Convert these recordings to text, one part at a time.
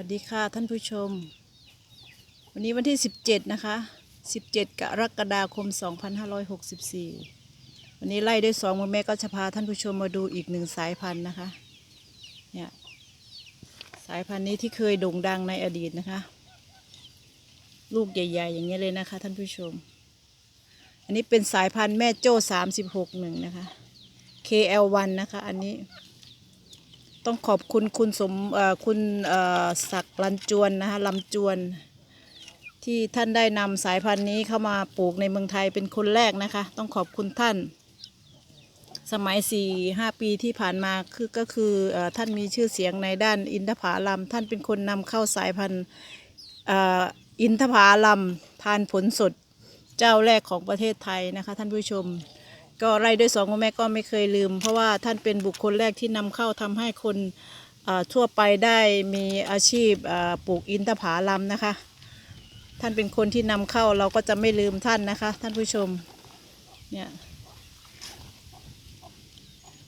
วัสดีค่ะท่านผู้ชม วันนี้วันที่ 17 นะคะ 17 กรกฎาคม 2564 วันนี้ไล่ด้วยสองมือแม่ก็จะพาท่านผู้ชมมาดูอีกหนึ่งสายพันธุ์นะคะเนี่ยสายพันธุ์นี้ที่เคยโด่งดังในอดีตนะคะ ลูกใหญ่ ๆ อย่างเงี้เลยนะคะ ท่านผู้ชม อันนี้เป็นสายพันธุ์แม่โจ้ 36หนึ่งนะคะ KL1 นะคะ อันนี้ ต้องขอบคุณคุณสมคุณศักดิ์ลันจวนนะคะลำจวน ที่ท่านได้นำสายพันธุ์นี้เข้ามาปลูกในเมืองไทยเป็นคนแรกนะคะ ต้องขอบคุณท่าน สมัยสี่ห้าปีที่ผ่านมาคือก็คืออท่านมีชื่อเสียงในด้านอินทผลัมท่านเป็นคนนำเข้าสายพันธุ์อินทผลัมทานผลสดเจ้าแรกของประเทศไทยนะคะท่านผู้ชม ก็ไล่ด้วยสองคุณแม่ก็ไม่เคยลืม เพราะว่าท่านเป็นบุคคลแรกที่นำเข้าทำให้คนทั่วไปได้มีอาชีพปลูกอินทผลัมนะคะ ท่านเป็นคนที่นำเข้าเราก็จะไม่ลืมท่านนะคะ ท่านผู้ชมเนี่ย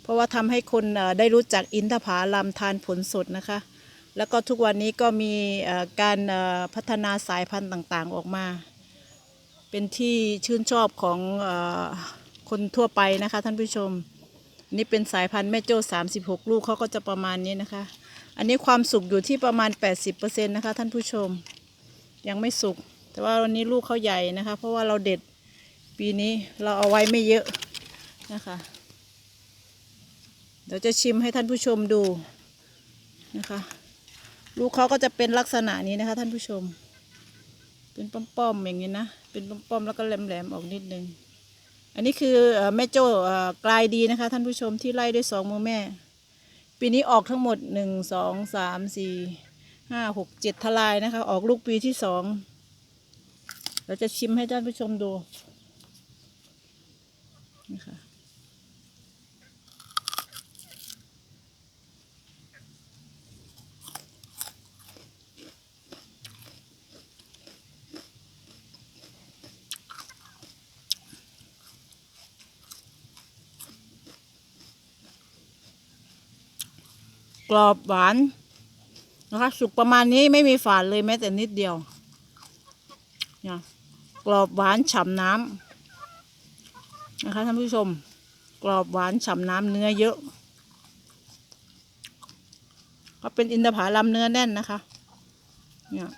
เพราะว่าทำให้คนได้รู้จักอินทผลัมทานผลสดนะคะ แล้วก็ทุกวันนี้ก็มีการพัฒนาสายพันธุ์ต่างๆออกมา เป็นที่ชื่นชอบของ คนทั่วไปนะคะท่านผู้ชม นี่เป็นสายพันธุ์แม่โจ้36 ลูกเขาก็จะประมาณนี้นะคะ อันนี้ความสุกอยู่ที่ประมาณ 80%นะคะท่านผู้ชม ยังไม่สุก แต่ว่าวันนี้ลูกเขาใหญ่นะคะ เพราะว่าเราเด็ดปีนี้เราเอาไว้ไม่เยอะนะคะ เดี๋ยวจะชิมให้ท่านผู้ชมดูนะคะ ลูกเขาก็จะเป็นลักษณะนี้นะคะท่านผู้ชม เป็นป้อมๆอย่างนี้นะ เป็นป้อมๆแล้วก็แหลมๆออกนิดนึง อันนี้คือแม่โจ้กลายดีนะคะ ท่านผู้ชมที่ไล่ด้วยสองมือแม่ ปีนี้ออกทั้งหมดหนึ่งสองสามสี่ห้าหกเจ็ดทลายนะคะ ออกลูกปีที่สองเราจะชิมให้ท่านผู้ชมดู กรอบหวานนะคะ สุกประมาณนี้ไม่มีฝาดเลยแม้แต่นิดเดียวเนี่ยกรอบหวานฉ่ำน้ำนะคะท่านผู้ชม กรอบหวานฉ่ำน้ำเนื้อเยอะก็เป็นอินทผลัมเนื้อแน่นนะคะเนี่ย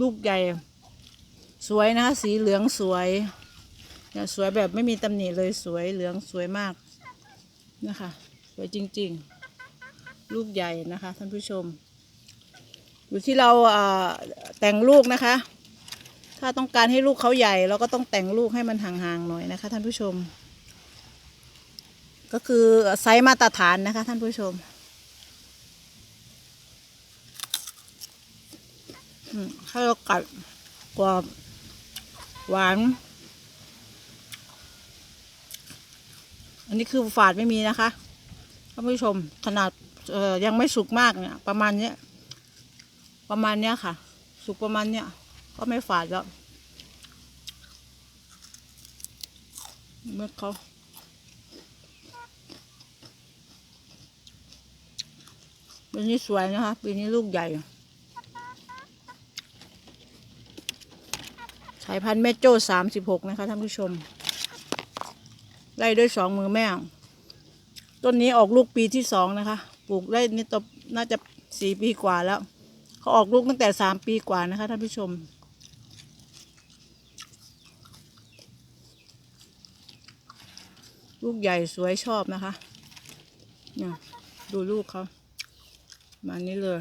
ลูกใหญ่ สวยนะคะ สีเหลืองสวยเนี่ยสวยแบบไม่มีตำหนิเลยสวยเหลืองสวยมาก นะคะสวยจริงๆ ลูกใหญ่นะคะท่านผู้ชม อยู่ที่เราแต่งลูกนะคะ ถ้าต้องการให้ลูกเขาใหญ่ เราก็ต้องแต่งลูกให้มันห่างๆหน่อยนะคะ ท่านผู้ชม ก็คือไซส์มาตรฐานนะคะ ท่านผู้ชมให้เรากัดกรอบหวาน อันนี้คือฝาดไม่มีนะคะท่านผู้ชมขนาดยังไม่สุกมากเนี่ยประมาณเนี้ยประมาณเนี้ยค่ะ สุกประมาณเนี้ยก็ไม่ฝาดแล้วเมื่อเขาปีนี้สวยนะคะปีนี้ลูกใหญ่สายพันธุ์แม่โจ้สามสิบหกนะคะท่านผู้ชม ไล่ด้วยสองมือแม่ ต้นนี้ออกลูกปีที่สองนะคะ ปลูกได้นี่ตบน่าจะสี่ปีกว่าแล้ว เขาออกลูกตั้งแต่สามปีกว่านะคะท่านผู้ชม ลูกใหญ่สวยชอบนะคะเนี่ยดูลูกเขามานี้เลย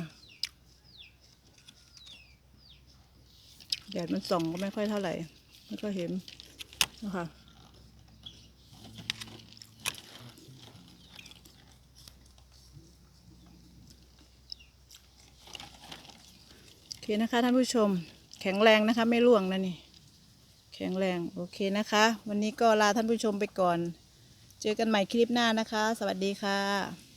แดดมันส่องก็ไม่ค่อยเท่าไหร่ไม่ค่อยเห็นนะคะ เคนะคะท่านผู้ชมแข็งแรงนะคะ ไม่ร่วงนะนี่ แข็งแรงโอเคนะคะ วันนี้ก็ลาท่านผู้ชมไปก่อน เจอกันใหม่คลิปหน้านะคะ สวัสดีค่ะ